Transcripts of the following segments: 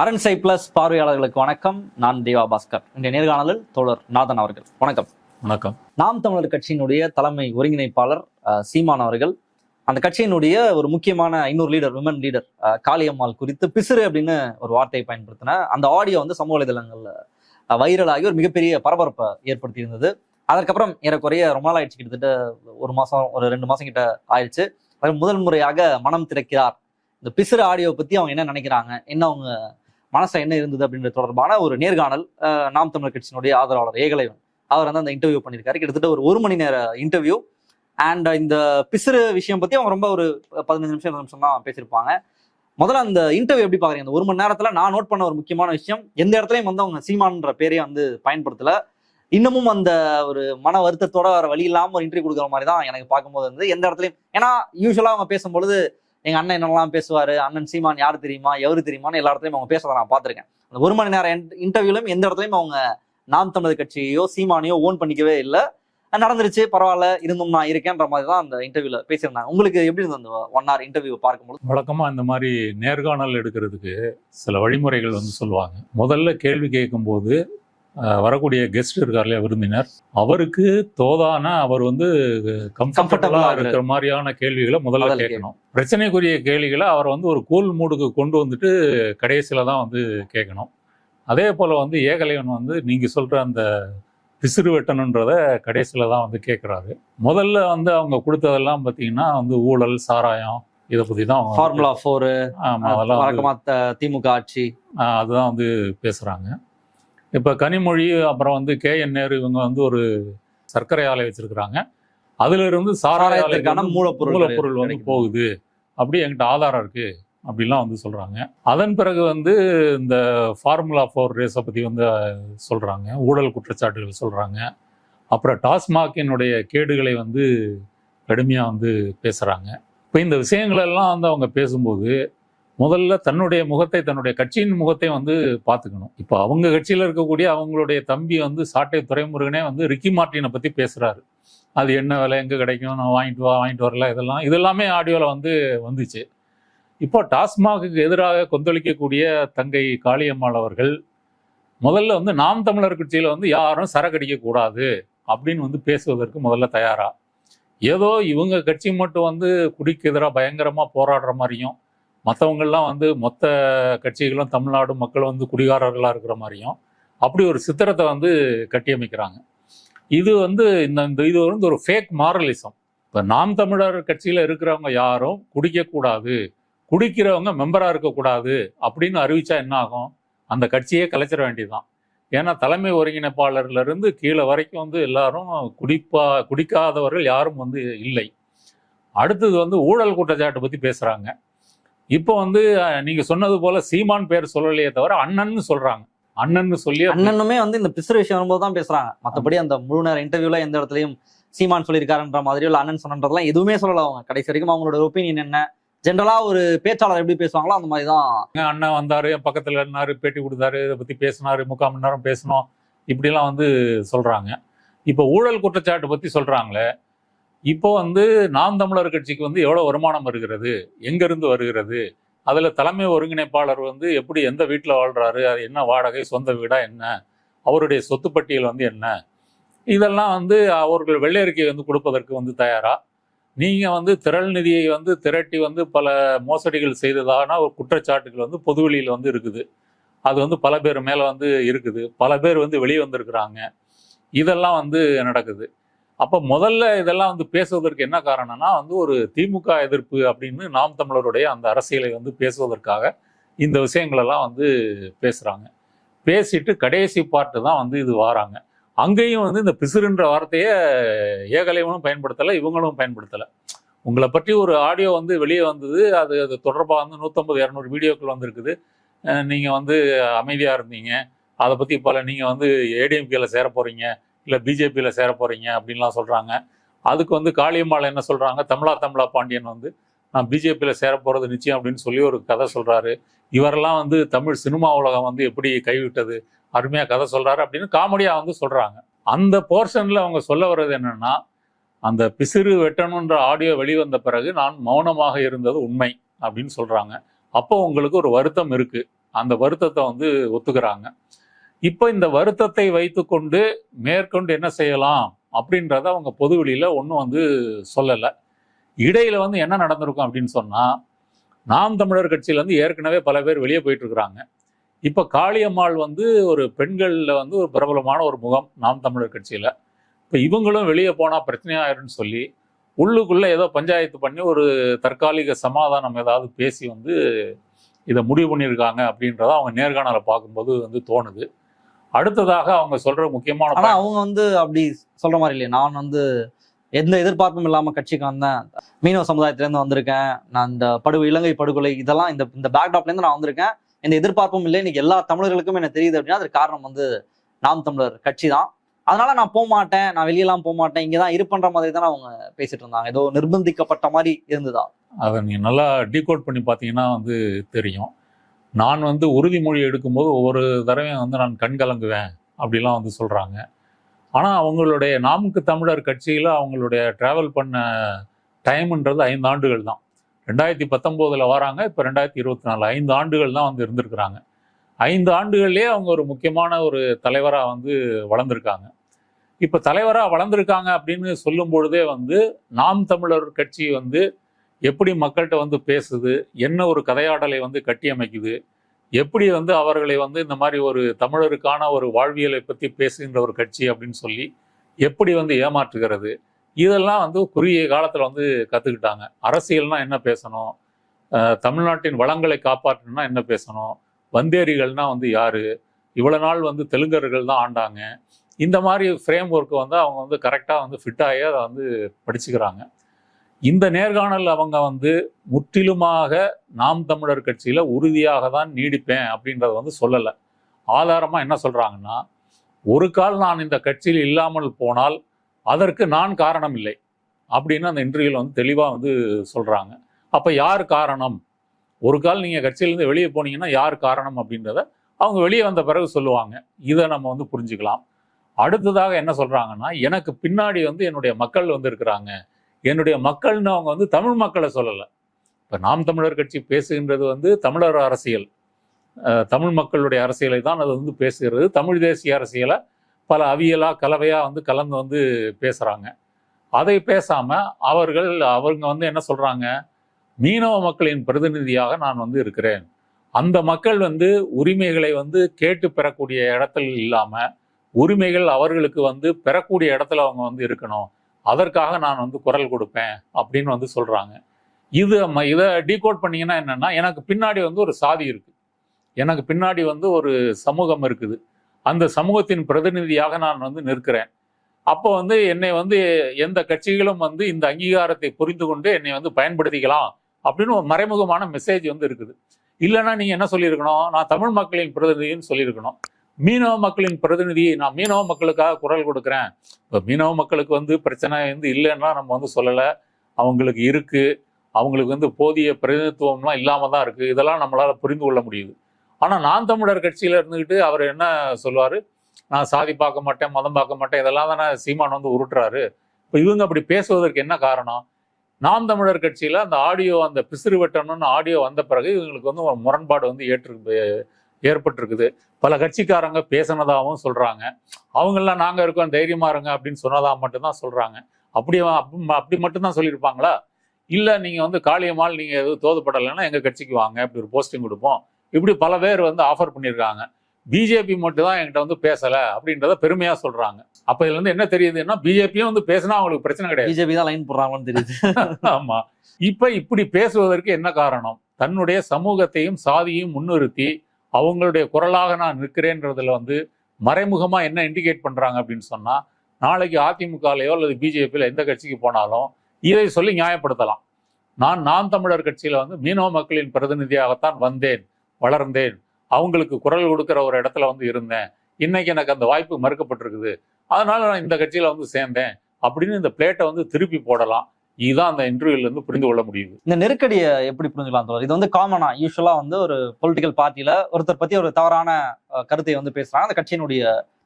அரண்சை plus பார்வையாளர்களுக்கு வணக்கம். நான் தேவா பாஸ்கர். இந்த நேர்காணலில் தோழர் நாதன் அவர்கள். வணக்கம். வணக்கம். நாம் தமிழர் கட்சியினுடைய தலைமை ஒருங்கிணைப்பாளர் சீமான் அவர்கள். அந்த கட்சியினுடைய ஒரு முக்கியமான இன்னொரு லீடர் விமன் லீடர் காளியம்மாள் குறித்து பிசிறு அப்படின்னு ஒரு வார்த்தையை பயன்படுத்தின அந்த ஆடியோ வந்து சமூக வலைதளங்கள்ல வைரலாகி ஒரு மிகப்பெரிய பரபரப்பை ஏற்படுத்தி இருந்தது அதற்கப்புறம் ஏறக்குறைய ரொம்ப நாள் ஆயிடுச்சு கிட்டத்தட்ட ஒரு மாசம் ஒரு ரெண்டு மாசம் கிட்ட ஆயிடுச்சு. முதல் முறையாக மனம் திறக்கிறார். இந்த பிசிறு ஆடியோ பத்தி அவங்க என்ன நினைக்கிறாங்க? என்ன அவங்க மனசுல என்ன இருந்தது அப்படின்றது தொடர்பான ஒரு நேர்காணல் அஹ், நாம் தமிழர் கட்சியினுடைய ஆதரவாளர் ஏகலைவன். அவர் வந்து அந்த இன்டர்வியூ பண்ணியிருக்காரு. கிட்டத்தட்ட ஒரு ஒரு மணி நேர இன்டர்வியூ அண்ட் இந்த பிசுறு விஷயம் பத்தி அவங்க ரொம்ப ஒரு பதினஞ்சு நிமிஷம் இருபது நிமிஷம் தான் பேசியிருப்பாங்க. முதல்ல அந்த இன்டர்வியூ எப்படி பாக்குறீங்க? அந்த ஒரு மணி நேரத்துல நான் நோட் பண்ண ஒரு முக்கியமான விஷயம் எந்த இடத்துலயும் வந்து அவங்க சீமான்ற பேரையும் வந்து பயன்படுத்தல. இன்னமும் அந்த ஒரு மன வருத்தத்தோட வர வழி இல்லாம ஒரு இன்டர்வியூ கொடுக்குற மாதிரி தான் எனக்கு பார்க்கும்போது வந்து எந்த இடத்துலயும் ஏன்னா யூஸ்வலா அவங்க பேசும்பொழுது எங்கள் அண்ணன் என்னெல்லாம் பேசுவார்? அண்ணன் சீமான் யார் தெரியுமா? எவரு தெரியுமான்னு எல்லா இடத்துலையும் அவங்க பேசுறதை நான் பார்த்துருக்கேன். அந்த ஒரு மணி நேரம் இன்டர்வியூலையும் எந்த இடத்துலையும் அவங்க நாம் தமிழர் கட்சியோ சீமானையோ ஓன் பண்ணிக்கவே இல்லை. நடந்துருச்சு பரவாயில்ல இருந்தும் நான் இருக்கேன்ற மாதிரி தான் அந்த இன்டர்வியூல பேசியிருந்தாங்க. உங்களுக்கு எப்படி இருந்தது அந்த ஒன் ஹவர் இன்டர்வியூ பார்க்கும்போது? வழக்கமாக இந்த மாதிரி நேர்காணல் எடுக்கிறதுக்கு சில வழிமுறைகள் வந்து சொல்லுவாங்க. முதல்ல கேள்வி கேட்கும்போது வரக்கூடிய கெஸ்ட் இருக்கார் இல்லையா விருந்தினர். அவருக்கு தோதான அவர் வந்து கம்ஃபர்டபுளாக இருக்கிற மாதிரியான கேள்விகளை முதல்ல கேட்கணும். பிரச்சனைக்குரிய கேள்விகளை அவர் வந்து ஒரு கூல் மூடுக்கு கொண்டு வந்துட்டு கடைசியில் தான் வந்து கேட்கணும். அதே போல் வந்து ஏகலைவன் வந்து நீங்கள் சொல்கிற அந்த பிசிறு வெட்டணுன்றத கடைசியில் தான் வந்து கேட்குறாரு. முதல்ல வந்து அவங்க கொடுத்ததெல்லாம் பார்த்தீங்கன்னா வந்து ஊழல் சாராயம் இதை பற்றி தான் ஃபார்முலா ஃபோர் ஆமா, அதெல்லாம் திமுக ஆட்சி. அதுதான் வந்து பேசுகிறாங்க இப்போ கனிமொழி அப்புறம் வந்து கே என் நேரு இவங்க வந்து ஒரு சர்க்கரை ஆலை வச்சிருக்கிறாங்க. அதுல இருந்து சாராய சாராயத்திற்கான ஆலைக்கு மூலப்பொருள் மூலப்பொருள் வந்து. போகுது. அப்படி என்கிட்ட ஆதாரம் இருக்கு அப்படிலாம் வந்து சொல்றாங்க. அதன் பிறகு வந்து இந்த ஃபார்முலா ஃபோர் ரேஸை பத்தி வந்து சொல்றாங்க ஊழல் குற்றச்சாட்டுகள் சொல்றாங்க. அப்புறம் டாஸ்மாகினுடைய கேடுகளை வந்து கடுமையா வந்து பேசுறாங்க. இப்போ இந்த விஷயங்கள் எல்லாம் வந்து அவங்க பேசும்போது முதல்ல தன்னுடைய முகத்தை தன்னுடைய கட்சியின் முகத்தை வந்து பார்த்துக்கணும். இப்போ அவங்க கட்சியில் இருக்கக்கூடிய அவங்களுடைய தம்பி வந்து சாட்டை துரைமுருகனே வந்து ரிக்கி மார்ட்டினை பற்றி பேசுகிறாரு அது என்ன விலை எங்கே கிடைக்கும் நான் வாங்கிட்டு வா வாங்கிட்டு வரல இதெல்லாம் இதெல்லாமே ஆடியோவில் வந்து வந்துச்சு. இப்போ டாஸ்மாகுக்கு எதிராக கொந்தளிக்கக்கூடிய தங்கை காளியம்மாள் அவர்கள் முதல்ல வந்து நாம் தமிழர் கட்சியில் வந்து யாரும் சரக்கடிக்கக்கூடாது அப்படின்னு வந்து பேசுவதற்கு முதல்ல தயாரா? ஏதோ இவங்க கட்சி மட்டும் வந்து குடிக்கு எதிராக பயங்கரமாக போராடுற மாதிரியும் மற்றவங்கெல்லாம் வந்து மொத்த கட்சிகளும் தமிழ்நாடு மக்கள் வந்து குடிகாரர்களாக இருக்கிற மாதிரியும் அப்படி ஒரு சித்திரத்தை வந்து கட்டியமைக்கிறாங்க. இது வந்து இந்த இந்த இது வந்து ஒரு ஃபேக் மாரலிசம் இப்போ நாம் தமிழர் கட்சியில் இருக்கிறவங்க யாரும் குடிக்கக்கூடாது. குடிக்கிறவங்க மெம்பராக இருக்கக்கூடாது அப்படின்னு அறிவிச்சா என்ன ஆகும்? அந்த கட்சியே கலைச்சிட வேண்டியதுதான். ஏன்னா தலைமை ஒருங்கிணைப்பாளர்லேருந்து கீழே வரைக்கும் வந்து எல்லாரும் குடிப்பா குடிக்காதவர்கள் யாரும் வந்து இல்லை. அடுத்தது வந்து ஊழல் குற்றச்சாட்டு பற்றி பேசுகிறாங்க இப்போ வந்து நீங்க சொன்னது போல சீமான் பேர் சொல்லலையே தவிர அண்ணன்னு சொல்றாங்க. அண்ணன்னு சொல்லி அண்ணனுமே வந்து இந்த பிசுறு விஷயம் வரும்போது தான் பேசுறாங்க. மத்தபடி அந்த முழு நேர இன்டர்வியூல எந்த இடத்துலயும் சீமான் சொல்லியிருக்காருன்ற மாதிரியோ இல்ல அண்ணன் சொன்னன்றதெல்லாம் எதுவுமே சொல்லல அவங்க. கடைசி வரைக்கும் அவங்களோட ஒப்பீனியன் என்ன? ஜென்ரலா ஒரு பேச்சாளர் எப்படி பேசுவாங்களோ அந்த மாதிரி தான். அண்ணன் வந்தாரு என் பக்கத்துல இருந்தாரு பேட்டி கொடுத்தாரு இதை பத்தி பேசினாரு முக்கால் மணி நேரம் பேசணும் இப்படிலாம் வந்து சொல்றாங்க. இப்போ ஊழல் குற்றச்சாட்டு பத்தி சொல்றாங்களே இப்போ வந்து நாம் தமிழர் கட்சிக்கு வந்து எவ்வளோ வருமானம் வருகிறது? எங்கேருந்து வருகிறது? அதில் தலைமை ஒருங்கிணைப்பாளர் வந்து எப்படி எந்த வீட்டில் வாழ்கிறாரு அது என்ன வாடகை? சொந்த வீடா என்ன? அவருடைய சொத்து பட்டியல் வந்து என்ன? இதெல்லாம் வந்து அவர்கள் வெள்ளை அறிக்கை வந்து கொடுப்பதற்கு வந்து தயாரா? நீங்கள் வந்து திரள் நிதியை வந்து திரட்டி வந்து பல மோசடிகள் செய்ததான ஒரு குற்றச்சாட்டுகள் வந்து பொதுவெளியில் வந்து இருக்குது. அது வந்து பல பேர் மேலே வந்து இருக்குது. பல பேர் வந்து வெளியே வந்திருக்கிறாங்க. இதெல்லாம் வந்து நடக்குது. அப்போ முதல்ல இதெல்லாம் வந்து பேசுவதற்கு என்ன காரணம்னா வந்து ஒரு திமுக எதிர்ப்பு அப்படின்னு நாம் தமிழருடைய அந்த அரசியலை வந்து பேசுவதற்காக இந்த விஷயங்களெல்லாம் வந்து பேசுகிறாங்க பேசிட்டு கடைசி பாட்டு தான் வந்து இது வாராங்க. அங்கேயும் வந்து இந்த பிசுறுன்ற வார்த்தையை ஏகலைவனும் பயன்படுத்தலை இவங்களும் பயன்படுத்தலை. உங்களை பற்றி ஒரு ஆடியோ வந்து வெளியே வந்தது அது அது தொடர்பாக வந்து நூற்றம்பது இரநூறு வீடியோக்கள் வந்திருக்குது. நீங்கள் வந்து அமைதியாக இருந்தீங்க. அதை பற்றி பல நீங்கள் வந்து ஏடிஎம்கேல சேர போகிறீங்க இல்லை பிஜேபியில் சேர போகிறீங்க அப்படின்லாம் சொல்கிறாங்க அதுக்கு வந்து காளியம்மாள் என்ன சொல்கிறாங்க தமிழா தமிழா பாண்டியன் வந்து நான் பிஜேபியில் சேர போகிறது நிச்சயம் அப்படின்னு சொல்லி ஒரு கதை சொல்கிறாரு இவரெல்லாம் வந்து தமிழ் சினிமா உலகம் வந்து எப்படி கைவிட்டது? அருமையாக கதை சொல்கிறாரு அப்படின்னு காமெடியாக வந்து சொல்கிறாங்க அந்த போர்ஷனில் அவங்க சொல்ல வர்றது என்னென்னா அந்த பிசிறு வெட்டணுன்ற ஆடியோ வெளிவந்த பிறகு நான் மௌனமாக இருந்தது உண்மை அப்படின்னு சொல்கிறாங்க அப்போ உங்களுக்கு ஒரு வருத்தம் இருக்குது அந்த வருத்தத்தை வந்து ஒத்துக்கிறாங்க. இப்போ இந்த வருத்தத்தை வைத்துக்கொண்டு மேற்கொண்டு என்ன செய்யலாம் அப்படின்றத அவங்க பொதுவெளியில் ஒன்றும் வந்து சொல்லலை. இடையில வந்து என்ன நடந்திருக்கும் அப்படின்னு சொன்னால் நாம் தமிழர் கட்சியிலேருந்து ஏற்கனவே பல பேர் வெளியே போயிட்டு இருக்கிறாங்க. இப்போ காளியம்மாள் வந்து ஒரு பெண்களில் வந்து ஒரு பிரபலமான ஒரு முகம் நாம் தமிழர் கட்சியில். இப்போ இவங்களும் வெளியே போனால் பிரச்சனையாயிருன்னு சொல்லி உள்ளுக்குள்ளே ஏதோ பஞ்சாயத்து பண்ணி ஒரு தற்காலிக சமாதானம் ஏதாவது பேசி வந்து இதை முடிவு பண்ணியிருக்காங்க அப்படின்றத அவங்க நேர்காணலை பார்க்கும்போது வந்து தோணுது. அடுத்ததாக அவங்க சொல்ற முக்கியமான ஆனா அவங்க வந்து அப்படி சொல்ற மாதிரி இல்லையே. நான் வந்து எந்த எதிர்பார்ப்பும் இல்லாம கட்சிக்கு வந்தேன் மீனவ சமுதாயத்துல இருந்து வந்திருக்கேன். நான் இந்த படு இலங்கை படுகொலை இதெல்லாம் இந்த இந்த பேக்டாப்ல இருந்து நான் வந்திருக்கேன். எந்த எதிர்பார்ப்பும் இல்லை. இன்னைக்கு எல்லா தமிழர்களுக்கும் என்ன தெரியுது அப்படின்னா அதுக்கு காரணம் வந்து நாம் தமிழர் கட்சி தான். அதனால நான் போக மாட்டேன். நான் வெளியெல்லாம் போக மாட்டேன். இங்கதான் இருப்பன்ற மாதிரி தானே அவங்க பேசிட்டு இருந்தாங்க. ஏதோ நிர்பந்திக்கப்பட்ட மாதிரி இருந்ததா? அதை நீங்கள் நல்லா டீகோட் பண்ணி பார்த்தீங்கன்னா வந்து தெரியும். நான் வந்து உறுதிமொழி எடுக்கும்போது ஒவ்வொரு தடவையும் வந்து நான் கண் கலங்குவேன் அப்படிலாம் வந்து சொல்கிறாங்க ஆனால் அவங்களுடைய நாமுக்கு தமிழர் கட்சியில் அவங்களுடைய ட்ராவல் பண்ண டைம்ன்றது ஐந்து ஆண்டுகள் தான். ரெண்டாயிரத்தி பத்தொம்போதில் வராங்க இப்போ ரெண்டாயிரத்தி இருபத்தி நாலு. ஐந்து ஆண்டுகள் தான் வந்து இருந்திருக்கிறாங்க. ஐந்து ஆண்டுகள்லேயே அவங்க ஒரு முக்கியமான ஒரு தலைவராக வந்து வளர்ந்துருக்காங்க. இப்போ தலைவராக வளர்ந்துருக்காங்க அப்படின்னு சொல்லும் பொழுதே வந்து நாம் தமிழர் கட்சி வந்து எப்படி மக்கள்கிட்ட வந்து பேசுது என்ன ஒரு கதையாடலை வந்து கட்டியமைக்குது எப்படி வந்து அவர்களை வந்து இந்த மாதிரி ஒரு தமிழருக்கான ஒரு வாழ்வியலை பற்றி பேசுகின்ற ஒரு கட்சி அப்படின்னு சொல்லி எப்படி வந்து ஏமாற்றுகிறது இதெல்லாம் வந்து குறுகிய காலத்தில் வந்து கற்றுக்கிட்டாங்க அரசியல்னால் என்ன பேசணும் தமிழ்நாட்டின் வளங்களை காப்பாற்றணும்னா என்ன பேசணும் வந்தேரிகள்னா வந்து யார் இவ்வளோ நாள் வந்து தெலுங்கர்கள் தான் ஆண்டாங்க இந்த மாதிரி ஃப்ரேம் ஒர்க்கை வந்து அவங்க வந்து கரெக்டாக வந்து ஃபிட்டாகி அதை வந்து படிச்சுக்கிறாங்க. இந்த நேர்காணல் அவங்க வந்து முற்றிலுமாக நாம் தமிழர் கட்சியில் உறுதியாக தான் நீடிப்பேன் அப்படின்றத வந்து சொல்லலை. ஆதாரமாக என்ன சொல்கிறாங்கன்னா ஒரு கால் நான் இந்த கட்சியில் இல்லாமல் போனால் அதற்கு நான் காரணம் இல்லை அப்படின்னு அந்த இன்டர்வியூவில் வந்து தெளிவாக வந்து சொல்கிறாங்க அப்போ யார் காரணம்? ஒரு கால் நீங்கள் கட்சியிலேருந்து வெளியே போனீங்கன்னா யார் காரணம் அப்படின்றத அவங்க வெளியே வந்த பிறகு சொல்லுவாங்க. இதை நம்ம வந்து புரிஞ்சுக்கலாம். அடுத்ததாக என்ன சொல்கிறாங்கன்னா எனக்கு பின்னாடி வந்து என்னுடைய மக்கள் வந்து இருக்கிறாங்க. என்னுடைய மக்கள்னு அவங்க வந்து தமிழ் மக்களை சொல்லலை. இப்போ நாம் தமிழர் கட்சி பேசுகின்றது வந்து தமிழர் அரசியல். தமிழ் மக்களுடைய அரசியலை தான் அது வந்து பேசுகிறது. தமிழ் தேசிய அரசியலை பல அவியலாக கலவையாக வந்து கலந்து வந்து பேசுகிறாங்க அதை பேசாமல் அவர்கள் அவங்க வந்து என்ன சொல்கிறாங்க மீனவ மக்களின் பிரதிநிதியாக நான் வந்து இருக்கிறேன். அந்த மக்கள் வந்து உரிமைகளை வந்து கேட்டு பெறக்கூடிய இடத்துல இல்லாமல் உரிமைகள் அவர்களுக்கு வந்து பெறக்கூடிய இடத்துல அவங்க வந்து இருக்கணும். அதற்காக நான் வந்து குரல் கொடுப்பேன் அப்படின்னு வந்து சொல்கிறாங்க இது ம- இதை டீகோட் பண்ணிங்கன்னா என்னன்னா எனக்கு பின்னாடி வந்து ஒரு சாதி இருக்குது எனக்கு பின்னாடி வந்து ஒரு சமூகம் இருக்குது. அந்த சமூகத்தின் பிரதிநிதியாக நான் வந்து நிற்கிறேன். அப்போ வந்து என்னை வந்து எந்த கட்சிகளும் வந்து இந்த அங்கீகாரத்தை புரிந்து கொண்டு என்னை வந்து பயன்படுத்திக்கலாம் அப்படின்னு ஒரு மறைமுகமான மெசேஜ் வந்து இருக்குது. இல்லைன்னா நீங்கள் என்ன சொல்லியிருக்கணும்? நான் தமிழ் மக்களின் பிரதிநிதின்னு சொல்லியிருக்கணும். மீனவ மக்களின் பிரதிநிதி நான் மீனவ மக்களுக்காக குரல் கொடுக்குறேன். இப்போ மீனவ மக்களுக்கு வந்து பிரச்சனை வந்து இல்லைன்னா நம்ம வந்து சொல்லலை. அவங்களுக்கு இருக்குது அவங்களுக்கு வந்து போதிய பிரதிநிதித்துவம்லாம் இல்லாமல் தான் இருக்குது இதெல்லாம் நம்மளால் புரிந்து கொள்ள முடியுது. ஆனால் நான் தமிழர் கட்சியில் இருந்துக்கிட்டு அவர் என்ன சொல்லுவார்? நான் சாதி பார்க்க மாட்டேன் மதம் பார்க்க மாட்டேன் இதெல்லாம் தானே சீமான் வந்து உருட்டுறாரு. இப்போ இவங்க அப்படி பேசுவதற்கு என்ன காரணம்? நாம் தமிழர் கட்சியில் அந்த ஆடியோ அந்த பிசிறு வெட்டணும்னு ஆடியோ வந்த பிறகு இவங்களுக்கு வந்து ஒரு முரண்பாடு வந்து ஏற்று ஏற்பட்டிருக்குது. பல கட்சிக்காரங்க பேசினதாகவும் சொல்றாங்க. அவங்கெல்லாம் நாங்க இருக்கோம் தைரியமா இருங்க அப்படின்னு சொன்னதா மட்டும்தான் சொல்றாங்க. அப்படி அப்படி மட்டும்தான் சொல்லியிருப்பாங்களா? இல்ல நீங்க வந்து காளியம்மாள் நீங்க எதுவும் தோதுப்படலைன்னா எங்க கட்சிக்கு வாங்க இப்படி ஒரு போஸ்டிங் கொடுப்போம். இப்படி பல பேர் வந்து ஆஃபர் பண்ணியிருக்காங்க. பிஜேபி மட்டும் தான் என்கிட்ட வந்து பேசல அப்படின்றத பெருமையா சொல்றாங்க. அப்ப இதுல இருந்து என்ன தெரியுதுன்னா பிஜேபியும் வந்து பேசினா அவங்களுக்கு பிரச்சனை கிடையாது. பிஜேபி தான் லைன் போடுறாங்கன்னு தெரியுது. ஆமா. இப்ப இப்படி பேசுவதற்கு என்ன காரணம்? தன்னுடைய சமூகத்தையும் சாதியையும் முன்னிறுத்தி அவங்களுடைய குரலாக நான் நிற்கிறேன்றதுல வந்து மறைமுகமாக என்ன இண்டிகேட் பண்ணுறாங்க அப்படின்னு சொன்னால் நாளைக்கு அதிமுகலையோ அல்லது பிஜேபியில எந்த கட்சிக்கு போனாலும் இதை சொல்லி நியாயப்படுத்தலாம். நான் நான் தமிழர் கட்சியில் வந்து மீனவ மக்களின் பிரதிநிதியாகத்தான் வந்தேன் வளர்ந்தேன். அவங்களுக்கு குரல் கொடுக்குற ஒரு இடத்துல வந்து இருந்தேன். இன்னைக்கு எனக்கு அந்த வாய்ப்பு மறுக்கப்பட்டிருக்குது. அதனால நான் இந்த கட்சியில் வந்து சேர்ந்தேன் அப்படின்னு இந்த பிளேட்டை வந்து திருப்பி போடலாம். இதுதான் அந்த இன்டர்வியூல இருந்து புரிந்து கொள்ள முடியுது. இந்த நெருக்கடியை எப்படி புரிஞ்சுக்கலாம் தோழர்? இது வந்து காமனா யூஸ்வலா வந்து ஒரு பொலிட்டிக்கல் பார்ட்டியில ஒருத்தர் பத்தி ஒரு தவறான கருத்தை வந்து பேசுறாங்க. அந்த கட்சியினுடைய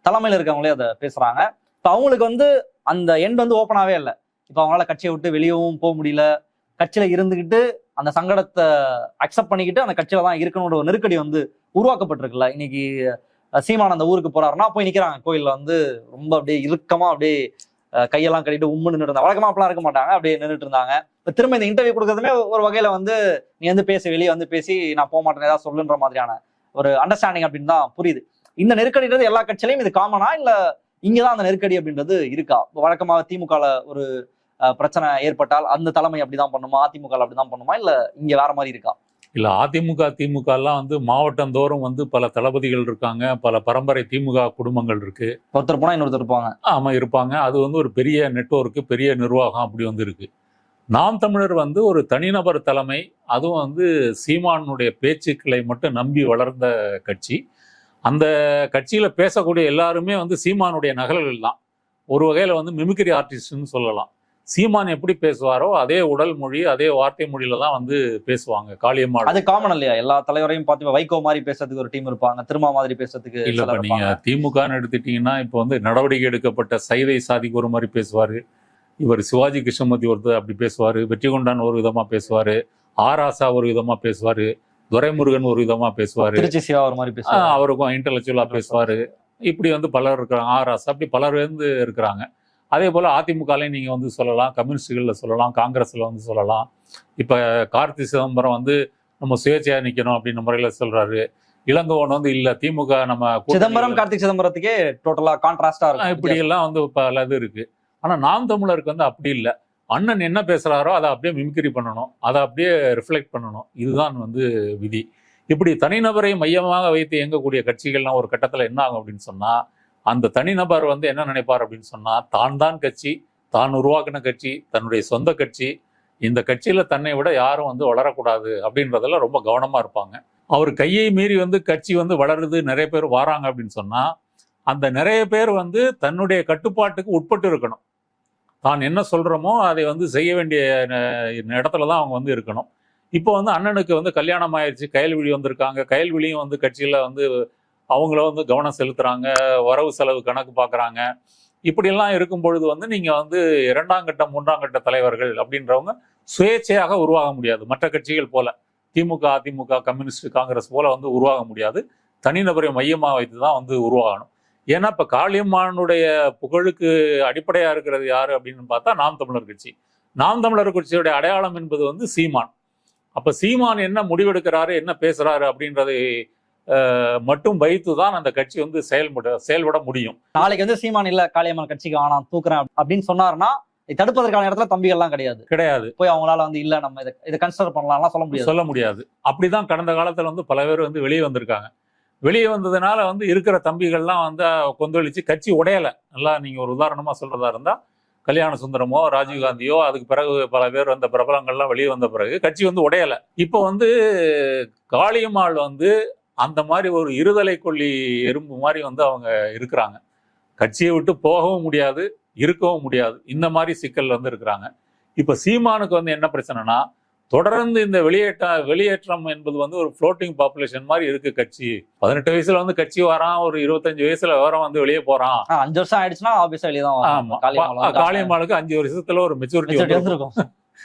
தலைமையில இருக்கவங்களே அதை பேசுறாங்க. இப்போ அவங்களுக்கு வந்து அந்த எண்ட் வந்து ஓப்பனாவே இல்லை. இப்போ அவங்களால கட்சியை விட்டு வெளியவும் போக முடியல. கட்சியில இருந்துகிட்டு அந்த சங்கடத்தை அக்செப்ட் பண்ணிக்கிட்டு அந்த கட்சியில தான் இருக்கணுன்ற ஒரு நெருக்கடி வந்து உருவாக்கப்பட்டிருக்குல்ல. இன்னைக்கு அஹ், சீமான் அந்த ஊருக்கு போறாருன்னா போய் நிக்கிறாங்க. கோயில்ல வந்து ரொம்ப அப்படியே இறுக்கமா அப்படியே கையெல்லாம் கட்டிட்டு உம்மு நின்று இருந்தாங்க. வழக்கமா அப்பெல்லாம் இருக்க மாட்டாங்க. அப்படியே நின்றுட்டு இருந்தாங்க. இப்ப திரும்ப இந்த இன்டர்வியூ கொடுக்கறதுமே ஒரு வகையில வந்து நீ வந்து பேசி வெளியே வந்து பேசி நான் போக மாட்டேன் ஏதாவது சொல்லுன்ற மாதிரியான ஒரு அண்டர்ஸ்டாண்டிங் அப்படின்னு தான் புரியுது. இந்த நெருக்கடின்றது எல்லா கட்சியிலையும் இது காமனா இல்ல இங்கதான் அந்த நெருக்கடி அப்படின்றது இருக்கா? இப்ப வழக்கமாக திமுகல ஒரு பிரச்சனை ஏற்பட்டால் அந்த தலைமை அப்படிதான் பண்ணுமா? அதிமுக அப்படிதான் பண்ணுமா? இல்ல இங்க வேற மாதிரி இருக்கா? இல்ல அதிமுக திமுக எல்லாம் வந்து மாவட்டந்தோறும் வந்து பல தளபதிகள் இருக்காங்க. பல பரம்பரை திமுக குடும்பங்கள் இருக்கு. ஒருத்தர் போனா இன்னொருத்தர் இருப்பாங்க. ஆமா இருப்பாங்க. அது வந்து ஒரு பெரிய நெட்வொர்க் பெரிய நிர்வாகம் அப்படி வந்து இருக்கு. நாம் தமிழர் வந்து ஒரு தனிநபர் தலைமை அதுவும் வந்து சீமானுடைய பேச்சுக்களை மட்டும் நம்பி வளர்ந்த கட்சி. அந்த கட்சியில பேசக்கூடிய எல்லாருமே வந்து சீமானுடைய நகல்கள் தான் ஒரு வகையில வந்து மிமிக்ரி ஆர்டிஸ்ட்னு சொல்லலாம். சீமான் எப்படி பேசுவாரோ அதே உடல் மொழி அதே வார்த்தை மொழியில தான் வந்து பேசுவாங்க காளியம்மாள். அது காமன் இல்லையா? எல்லா தலைவரையும் பார்த்து வைகோ மாதிரி பேசுறதுக்கு ஒரு டீம் இருப்பாங்க திருமா மாதிரி பேசுறதுக்கு இல்ல நீங்க. திமுகன்னு எடுத்துட்டீங்கன்னா இப்போ வந்து நடவடிக்கை எடுக்கப்பட்ட சைதை சாதிக்கு ஒரு மாதிரி பேசுவாரு. இவர் சிவாஜி கிருஷ்ணமூர்த்தி ஒருத்தர் அப்படி பேசுவாரு. வெற்றிகொண்டான் ஒரு விதமா பேசுவாரு. ஆராசா ஒரு விதமா பேசுவாரு. துரைமுருகன் ஒரு விதமா பேசுவாரு. திருச்சி சிவா ஒரு மாதிரி பேசுவாங்க அவருக்கும் இன்டெலெக்சுவலா பேசுவாரு. இப்படி வந்து பலர் இருக்கிறாங்க ஆராசா அப்படி பலர் வந்து இருக்கிறாங்க. அதே போல அதிமுகலையும் நீங்க வந்து சொல்லலாம் கம்யூனிஸ்டுகள்ல சொல்லலாம் காங்கிரஸ்ல வந்து சொல்லலாம். இப்ப கார்த்தி சிதம்பரம் வந்து நம்ம சுயேட்சையா நிக்கணும் அப்படின்ற முறையில சொல்றாரு. இளங்கோவன் வந்து இல்ல திமுக நம்ம சிதம்பரம் கார்த்திக் சிதம்பரத்துக்கே டோட்டலா கான்ட்ராஸ்டா ஆஹ் இருக்கும். இப்படி எல்லாம் வந்து பல இது இருக்கு. ஆனா நாம் தமிழருக்கு வந்து அப்படி இல்லை. அண்ணன் என்ன பேசுறாரோ அதை அப்படியே மிமிக்ரி பண்ணணும். அதை அப்படியே ரிஃப்ளெக்ட் பண்ணணும். இதுதான் வந்து விதி. இப்படி தனிநபரை மையமாக வைத்து இயங்கக்கூடிய கட்சிகள்லாம் ஒரு கட்டத்துல என்ன ஆகும் அப்படின்னு சொன்னா அந்த தனிநபர் வந்து என்ன நினைப்பார் அப்படின்னு சொன்னால் தான் தான் கட்சி தான் உருவாக்கின கட்சி தன்னுடைய சொந்த கட்சி இந்த கட்சியில் தன்னை விட யாரும் வந்து வளரக்கூடாது அப்படின்றதெல்லாம் ரொம்ப கவனமாக இருப்பாங்க. அவர் கையை மீறி வந்து கட்சி வந்து வளருது நிறைய பேர் வராங்க அப்படின்னு சொன்னால் அந்த நிறைய பேர் வந்து தன்னுடைய கட்டுப்பாட்டுக்கு உட்பட்டு இருக்கணும். தான் என்ன சொல்கிறோமோ அதை வந்து செய்ய வேண்டிய ந- இடத்துல தான் அவங்க வந்து இருக்கணும். இப்போ வந்து அண்ணனுக்கு வந்து கல்யாணம் ஆயிடுச்சு கயல்விழி வந்திருக்காங்க கயல்விழியும் வந்து கட்சியில் வந்து அவங்கள வந்து கவனம் செலுத்துறாங்க வரவு செலவு கணக்கு பார்க்குறாங்க இப்படிலாம் இருக்கும் பொழுது வந்து நீங்கள் வந்து இரண்டாம் கட்ட மூன்றாம் கட்ட தலைவர்கள் அப்படின்றவங்க சுயேட்சையாக உருவாக முடியாது. மற்ற கட்சிகள் போல திமுக அதிமுக கம்யூனிஸ்ட் காங்கிரஸ் போல வந்து உருவாக முடியாது. தனிநபரை மையமாக வைத்து தான் வந்து உருவாகணும். ஏன்னா இப்போ காளியம்மானுடைய புகழுக்கு அடிப்படையாக இருக்கிறது யார் அப்படின்னு பார்த்தா நாம் தமிழர் கட்சி. நாம் தமிழர் கட்சியுடைய அடையாளம் என்பது வந்து சீமான். அப்போ சீமான் என்ன முடிவெடுக்கிறாரு என்ன பேசுகிறாரு அப்படின்றதை மட்டும் வைத்து தான் அந்த கட்சி வந்து செயல்பட செயல்பட முடியும். நாளைக்கு வந்து சீமான் இல்ல காளியம்மன் கட்சிக்கு ஆனா தூக்குறேன் அப்படின்னு சொன்னாருன்னா தடுப்பதற்கான இடத்துல தம்பிகள்லாம் கிடையாது. கிடையாது. போய் அவங்களால வந்து இல்ல நம்ம இதை இதை கன்சிடர் பண்ணலாம்லாம் சொல்ல முடியாது. சொல்ல முடியாது. அப்படிதான் கடந்த காலத்துல வந்து பல பேர் வந்து வெளியே வந்திருக்காங்க. வெளியே வந்ததுனால வந்து இருக்கிற தம்பிகள்லாம் வந்து கொந்தளிச்சு கட்சி உடையல. நல்லா நீங்க ஒரு உதாரணமா சொல்றதா இருந்தா கல்யாண சுந்தரமோ ராஜீவ்காந்தியோ அதுக்கு பிறகு பல பேர் வந்த பிரபலங்கள்லாம் வெளியே வந்த பிறகு கட்சி வந்து உடையல. இப்போ வந்து காளியம்மாள் வந்து அந்த மாதிரி ஒரு இருதலை கொல்லி எறும்பு மாதிரி வந்து அவங்க இருக்கிறாங்க. கட்சியை விட்டு போகவும் முடியாது இருக்கவும் முடியாது. இந்த மாதிரி சிக்கல் வந்து இருக்கிறாங்க. இப்ப சீமானுக்கு வந்து என்ன பிரச்சனைனா தொடர்ந்து இந்த வெளியேற்ற வெளியேற்றம் என்பது வந்து ஒரு ஃப்ளோட்டிங் பாப்புலேஷன் மாதிரி இருக்கு கட்சி. பதினெட்டு வயசுல வந்து கட்சி வரான் ஒரு இருபத்தஞ்சு வயசுல விவரம் வந்து வெளியே போறான். அஞ்சு வருஷம் ஆயிடுச்சுன்னா ஆபீஸா ஆமா. காளியம்மாளுக்கு அஞ்சு வருஷத்துல ஒரு மெச்சூரிட்டி வந்திருக்கும்.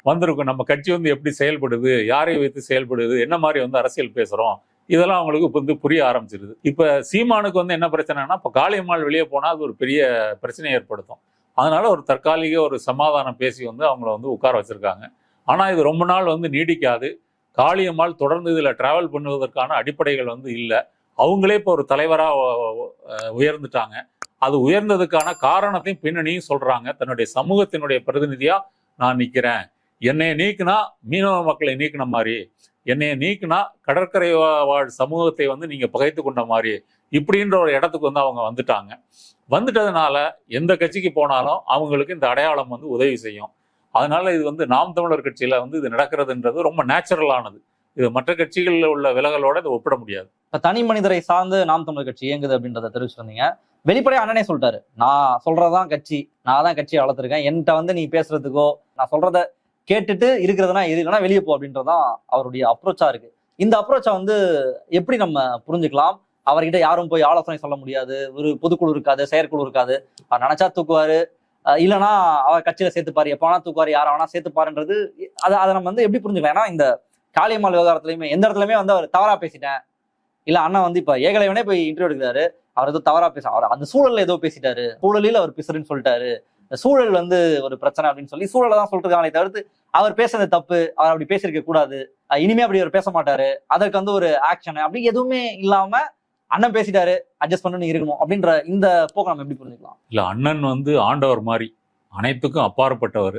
வந்திருக்கும். நம்ம கட்சி வந்து எப்படி செயல்படுது யாரை வைத்து செயல்படுது என்ன மாதிரி வந்து அரசியல் பேசுறோம் இதெல்லாம் அவங்களுக்கு இப்போ வந்து புரிய ஆரம்பிச்சிருது. இப்போ சீமானுக்கு வந்து என்ன பிரச்சனைனா இப்போ காளியம்மாள் வெளியே போனால் அது ஒரு பெரிய பிரச்சனை ஏற்படுத்தும். அதனால ஒரு தற்காலிக ஒரு சமாதானம் பேசி வந்து அவங்கள வந்து உட்கார வச்சுருக்காங்க. ஆனால் இது ரொம்ப நாள் வந்து நீடிக்காது. காளியம்மாள் தொடர்ந்து இதில் ட்ராவல் பண்ணுவதற்கான அடிப்படைகள் வந்து இல்லை. அவங்களே இப்போ ஒரு தலைவராக உயர்ந்துட்டாங்க. அது உயர்ந்ததுக்கான காரணத்தையும் பின்னணியும் சொல்கிறாங்க தன்னுடைய சமூகத்தினுடைய பிரதிநிதியாக நான் நிற்கிறேன் என்னை நீக்கினா மீனவ மக்களை நீக்கின மாதிரி. என்னைய நீக்குனா கடற்கரை வாழ் சமூகத்தை வந்து நீங்கள் பகைத்து கொண்ட மாதிரி இப்படின்ற ஒரு இடத்துக்கு வந்து அவங்க வந்துட்டாங்க. வந்துட்டதுனால எந்த கட்சிக்கு போனாலும் அவங்களுக்கு இந்த அடையாளம் வந்து உதவி செய்யும். அதனால இது வந்து நாம் தமிழர் கட்சியில் வந்து இது நடக்கிறதுன்றது ரொம்ப நேச்சுரலானது இது மற்ற கட்சிகளில் உள்ள விலகலோட இதை ஒப்பிட முடியாது. இப்போ தனி மனிதரை சார்ந்து நாம் தமிழர் கட்சி இயங்குது அப்படின்றத தெரிவிச்சிருந்தீங்க. வெளிப்படையா அண்ணனே சொல்லிட்டாரு. நான் சொல்கிறதான் கட்சி. நான் தான் கட்சியை வளர்த்துருக்கேன். என்கிட்ட வந்து நீ பேசுறதுக்கோ நான் சொல்றத கேட்டுட்டு இருக்கிறதுனா இருக்குன்னா வெளியே போ அப்படின்றதுதான் அவருடைய அப்ரோச்சா இருக்கு. இந்த அப்ரோச்சை வந்து எப்படி நம்ம புரிஞ்சுக்கலாம்? அவர்கிட்ட யாரும் போய் ஆலோசனை சொல்ல முடியாது. ஒரு பொதுக்குழு இருக்காது செயற்குழு இருக்காது. அவர் நினைச்சா தூக்குவாரு. அஹ் அவர் கட்சியில சேர்த்துப்பாரு. எப்ப வேணா தூக்குவாரு யாரை வேணா சேர்த்துப்பாருன்றது அதை அதை நம்ம வந்து எப்படி புரிஞ்சுக்கலாம்? ஏன்னா இந்த காளியம்மாள் விவகாரத்துலயுமே எந்த இடத்துலயுமே வந்து அவர் தவறா பேசிட்டேன் இல்ல அண்ணா வந்து இப்ப ஏகலைவனே போய் இன்டர்வியூ எடுக்கிறாரு. அவர் ஏதோ தவறா பேச அவர் அந்த சூழல்ல ஏதோ பேசிட்டாரு. சூழலில் அவர் பிசுறுன்னு சொல்லிட்டாரு. சூழல் வந்து ஒரு பிரச்சனை அப்படின்னு சொல்லி சூழலை தான் சொல்லிருக்காங்களே தவிர்த்து அவர் பேசுறது தப்பு அவர் அப்படி பேசியிருக்க கூடாது இனிமே அப்படி அவர் பேச மாட்டாரு அதற்கு வந்து ஒரு ஆக்ஷன் அப்படி எதுவுமே இல்லாம அண்ணன் பேசிட்டாரு அட்ஜஸ்ட் பண்ணி இருக்கணும் அப்படின்ற இந்த போக்க நம்ம எப்படி புரிஞ்சுக்கலாம்? இல்ல அண்ணன் வந்து ஆண்டவர் மாதிரி அனைத்துக்கும் அப்பாற்பட்டவர்.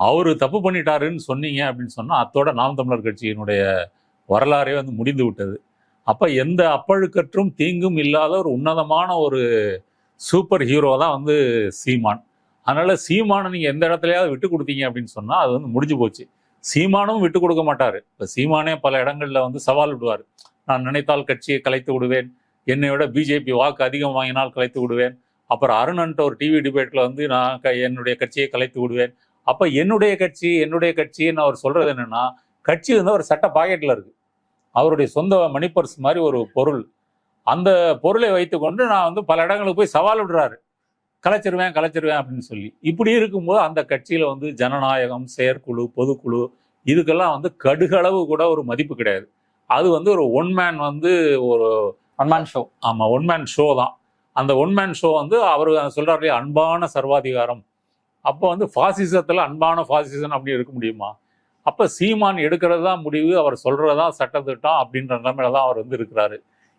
அவர் தப்பு பண்ணிட்டாருன்னு சொன்னீங்க அப்படின்னு சொன்னா அத்தோட நாம் தமிழர் கட்சியினுடைய வரலாறே வந்து முடிந்து விட்டது. அப்ப எந்த அப்பழுக்கற்றும் தீங்கும் இல்லாத ஒரு உன்னதமான ஒரு சூப்பர் ஹீரோ தான் வந்து சீமான். அதனால சீமானை நீங்கள் எந்த இடத்துலையாவது விட்டு கொடுத்தீங்க அப்படின்னு சொன்னால் அது வந்து முடிஞ்சு போச்சு. சீமானும் விட்டு கொடுக்க மாட்டார். இப்போ சீமானே பல இடங்களில் வந்து சவால் விடுவார். நான் நினைத்தால் கட்சியை கலைத்து விடுவேன். என்னை விட பிஜேபி வாக்கு அதிகம் வாங்கினால் கலைத்து விடுவேன். அப்புறம் அருணன்ட்ட ஒரு டிவி டிபேட்டில் வந்து நான் க- என்னுடைய கட்சியை கலைத்து விடுவேன். அப்போ என்னுடைய கட்சி என்னுடைய கட்சின்னு அவர் சொல்கிறது என்னென்னா கட்சி வந்து ஒரு சட்ட பாக்கெட்டில் இருக்குது அவருடைய சொந்த மணிப்பர்ஸ் மாதிரி ஒரு பொருள். அந்த பொருளை வைத்துக்கொண்டு நான் வந்து பல இடங்களுக்கு போய் சவால் விடுறாரு. கலைச்சிருவேன் கலைச்சிருவேன் அப்படின்னு சொல்லி. இப்படி இருக்கும்போது அந்த கட்சியில வந்து ஜனநாயகம் செயற்குழு பொதுக்குழு இதுக்கெல்லாம் வந்து கடுகளவு கூட ஒரு மதிப்பு கிடையாது. அது வந்து ஒரு ஒன் மேன் வந்து ஒரு ஒன் மேன் ஷோ ஆமா ஒன் மேன் ஷோ தான். அந்த ஒன் மேன் ஷோ வந்து அவர் சொல்றாரு இல்லையா, அன்பான சர்வாதிகாரம். அப்போ வந்து பாசிசத்துல அன்பான பாசிசம் அப்படி இருக்க முடியுமா? அப்ப சீமான் எடுக்கிறது தான் முடிவு அவர் சொல்றதா சட்டத்திட்டம் அப்படின்ற நிலைமையில தான் அவர் வந்து இருக்கிறாரு.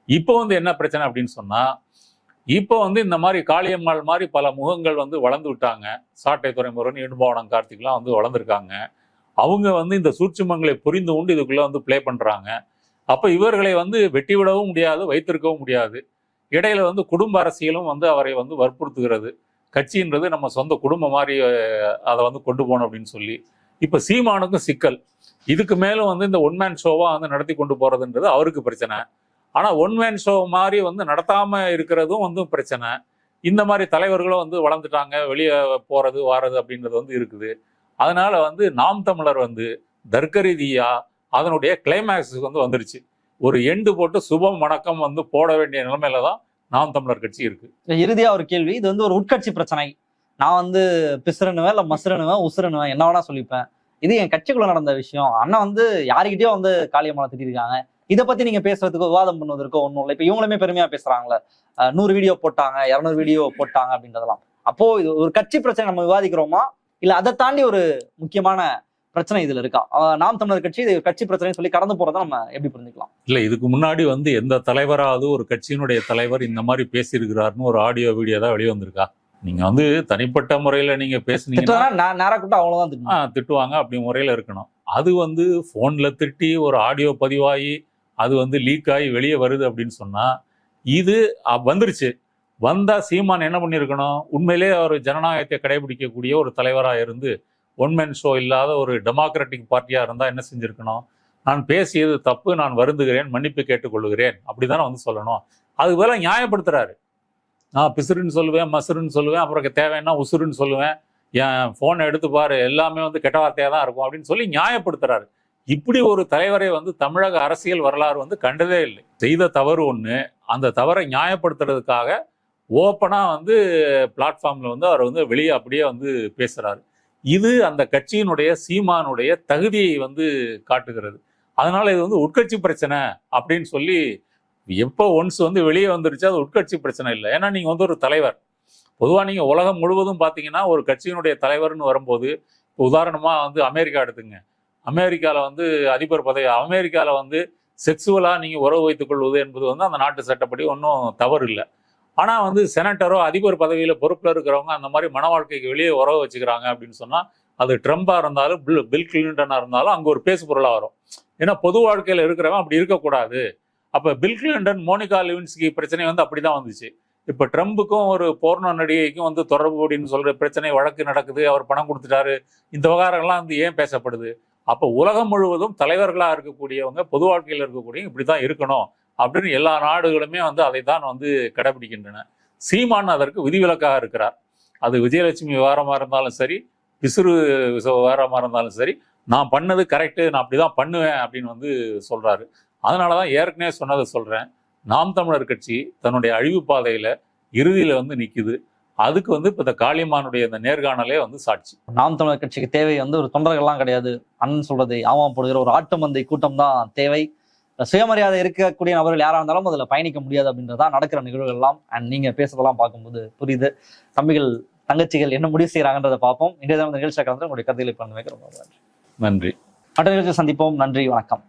இப்போ வந்து என்ன பிரச்சனை அப்படின்னு சொன்னா இப்போ வந்து இந்த மாதிரி காளியம்மாள் மாதிரி பல முகங்கள் வந்து வளர்ந்து விட்டாங்க. சாட்டை துறைமுருகன் இடும்பவனம் கார்த்திக்லாம் வந்து வளர்ந்துருக்காங்க. அவங்க வந்து இந்த சூட்சுமங்களை புரிந்து கொண்டு இதுக்குள்ளே வந்து ப்ளே பண்ணுறாங்க அப்போ இவர்களை வந்து வெட்டிவிடவும் முடியாது வைத்திருக்கவும் முடியாது. இடையில வந்து குடும்ப அரசியலும் வந்து அவரை வந்து வற்புறுத்துகிறது. கட்சின்றது நம்ம சொந்த குடும்பம் மாதிரி அதை வந்து கொண்டு போகணும் அப்படின்னு சொல்லி. இப்போ சீமானுக்கும் சிக்கல். இதுக்கு மேலும் வந்து இந்த ஒன் மேன் ஷோவாக வந்து நடத்தி கொண்டு போகிறதுன்றது அவருக்கு பிரச்சனை. ஆனால் ஒன் மேன் ஷோ மாதிரி வந்து நடத்தாமல் இருக்கிறதும் வந்து பிரச்சனை. இந்த மாதிரி தலைவர்களும் வந்து வளர்ந்துட்டாங்க வெளியே போகிறது வாரது அப்படின்றது வந்து இருக்குது. அதனால் வந்து நாம் தமிழர் வந்து தர்க்க ரீதியாக அதனுடைய கிளைமேக்ஸுக்கு வந்து வந்துருச்சு. ஒரு எண்டு போட்டு சுபம் வணக்கம் வந்து போட வேண்டிய நிலைமையில தான் நாம் தமிழர் கட்சி இருக்கு. இறுதியா ஒரு கேள்வி இது வந்து ஒரு உட்கட்சி பிரச்சனை. நான் வந்து பிசுறனுவேன் இல்லை மசுறனுவேன் உசுறனுவேன் என்ன வேணா சொல்லிப்பேன். இது என் கட்சிக்குள்ள நடந்த விஷயம். அண்ணன் வந்து யாருக்கிட்டயோ வந்து காளியம்மாவை திட்டிருக்காங்க. இதை பத்தி நீங்க பேசுறதுக்கோ விவாதம் பண்ணுவதற்கோ ஒன்றும் இல்லை. இப்ப இவங்களுமே பெருமையா பேசுறாங்களே நூறு வீடியோ போட்டாங்க இரநூறு வீடியோ போட்டாங்க அப்படின்றதெல்லாம். அப்போ இது ஒரு கட்சி பிரச்சனை நம்ம விவாதிக்கிறோமா? இல்ல அதை தாண்டி ஒரு முக்கியமான பிரச்சனை இதுல இருக்கா? நாம் தமிழர் கட்சி இது கட்சி பிரச்சனை சொல்லி கடந்து போறதை நம்ம எப்படி புரிஞ்சுக்கலாம்? இல்ல இதுக்கு முன்னாடி வந்து எந்த தலைவராவது ஒரு கட்சியினுடைய தலைவர் இந்த மாதிரி பேசியிருக்கிறாருன்னு ஒரு ஆடியோ வீடியோ தான் வெளியே வந்திருக்கா நீங்க வந்து தனிப்பட்ட முறையில நீங்க பேசுனீங்கன்னா அவ்வளவுதான் திட்டுவாங்க. அப்படி முறையில இருக்கணும். அது வந்து போன்ல திட்டி ஒரு ஆடியோ பதிவாகி அது வந்து லீக் ஆகி வெளியே வருது அப்படின்னு சொன்னால் இது வந்துருச்சு. வந்தால் சீமான் என்ன பண்ணியிருக்கணும் உண்மையிலே அவர் ஜனநாயகத்தை கடைபிடிக்கக்கூடிய ஒரு தலைவராக இருந்து ஒன் மேன் ஷோ இல்லாத ஒரு டெமோக்ராட்டிக் பார்ட்டியாக இருந்தால் என்ன செஞ்சுருக்கணும்? நான் பேசியது தப்பு நான் வருந்துகிறேன் மன்னிப்பு கேட்டுக்கொள்கிறேன் அப்படிதானே வந்து சொல்லணும். அதுக்கு பதிலாக நியாயப்படுத்துகிறாரு நான் பிசுறுன்னு சொல்லுவேன் மசுருன்னு சொல்லுவேன் அப்புறம் தேவைன்னா உசுருன்னு சொல்லுவேன். என் ஃபோனை எடுத்து பாரு எல்லாமே வந்து கெட்ட வார்த்தையாக தான் இருக்கும். அப்படின்னு சொல்லி நியாயப்படுத்துகிறாரு இப்படி ஒரு தலைவரை வந்து தமிழக அரசியல் வரலாறு வந்து கண்டதே இல்லை. செய்த தவறு ஒன்று அந்த தவறை நியாயப்படுத்துறதுக்காக ஓப்பனாக வந்து பிளாட்ஃபார்மில் வந்து அவர் வந்து வெளியே அப்படியே வந்து பேசுகிறார் இது அந்த கட்சியினுடைய சீமானுடைய தகுதியை வந்து காட்டுகிறது. அதனால் இது வந்து உட்கட்சி பிரச்சனை அப்படின்னு சொல்லி எப்போ ஒன்ஸ் வந்து வெளியே வந்துருச்சு அது உட்கட்சி பிரச்சனை இல்லை. ஏன்னா நீங்கள் வந்து ஒரு தலைவர். பொதுவாக நீங்கள் உலகம் முழுவதும் பார்த்தீங்கன்னா ஒரு கட்சியினுடைய தலைவர்னு வரும்போது இப்போ உதாரணமாக வந்து அமெரிக்கா எடுத்துங்க. அமெரிக்காவில் வந்து அதிபர் பதவி அமெரிக்காவில் வந்து செக்ஸுவலாக நீங்கள் உறவு வைத்துக் கொள்வது என்பது வந்து அந்த நாட்டு சட்டப்படி ஒன்றும் தவறு இல்லை ஆனால் வந்து செனட்டரோ அதிபர் பதவியில் பொறுப்பில் இருக்கிறவங்க அந்த மாதிரி மன வாழ்க்கைக்கு வெளியே உறவு வச்சுக்கிறாங்க அப்படின்னு சொன்னால் அது ட்ரம்பாக இருந்தாலும் பில் பில் கிளின்டனாக இருந்தாலும் அங்கே ஒரு பேசு பொருளாக வரும். ஏன்னா பொது வாழ்க்கையில் இருக்கிறவன் அப்படி இருக்கக்கூடாது. அப்போ பில் கிளின்டன் மோனிகா லிவின்ஸ்கி பிரச்சனை வந்து அப்படிதான் வந்துச்சு. இப்போ ட்ரம்புக்கும் ஒரு போர்ண நடிகைக்கும் வந்து தொடர்பு அப்படின்னு சொல்கிற பிரச்சனை வழக்கு நடக்குது அவர் பணம் கொடுத்துட்டாரு இந்த விவகாரங்கள்லாம் வந்து ஏன் பேசப்படுது? அப்போ உலகம் முழுவதும் தலைவர்களாக இருக்கக்கூடியவங்க பொது வாழ்க்கையில் இருக்கக்கூடிய இப்படிதான் இருக்கணும் அப்படின்னு எல்லா நாடுகளுமே வந்து அதை தான் வந்து கடைபிடிக்கின்றன. சீமான் அதற்கு விதிவிலக்காக இருக்கிறார். அது விஜயலட்சுமி விவகாரமாக இருந்தாலும் சரி பிசுறு விவகாரமாக இருந்தாலும் சரி நான் பண்ணது கரெக்டு நான் அப்படி தான் பண்ணுவேன் அப்படின்னு வந்து சொல்கிறாரு அதனால தான் ஏற்கனவே சொன்னதை சொல்கிறேன் நாம் தமிழர் கட்சி தன்னுடைய அழிவு பாதையில் இறுதியில் வந்து நிற்கிது அதுக்கு வந்து இப்ப இந்த காளியம்மானுடைய இந்த நேர்காணலே வந்து சாட்சி. நாம் தமிழர் கட்சிக்கு தேவை வந்து ஒரு தொண்டர்கள்லாம் கிடையாது. அண்ணன் சொல்றதை ஆமாம் போடுகிற ஒரு ஆட்டு மந்தை கூட்டம் தான் தேவை. சுயமரியாதை இருக்கக்கூடிய நபர்கள் யாரா இருந்தாலும் அதுல பயணிக்க முடியாது அப்படின்றதான் நடக்கிற நிகழ்வுகள் எல்லாம் அண்ட் நீங்க பேசுறதெல்லாம் பார்க்கும்போது புரியுது. தம்பிகள் தங்கச்சிகள் என்ன முடிவு செய்யறாங்கன்றதை பார்ப்போம். இன்றைய தினம் இந்த நிகழ்ச்சியை கலந்து உங்களுடைய பண்ண வைக்கிறோம். நன்றி. மற்ற நிகழ்ச்சி சந்திப்போம். நன்றி. வணக்கம்.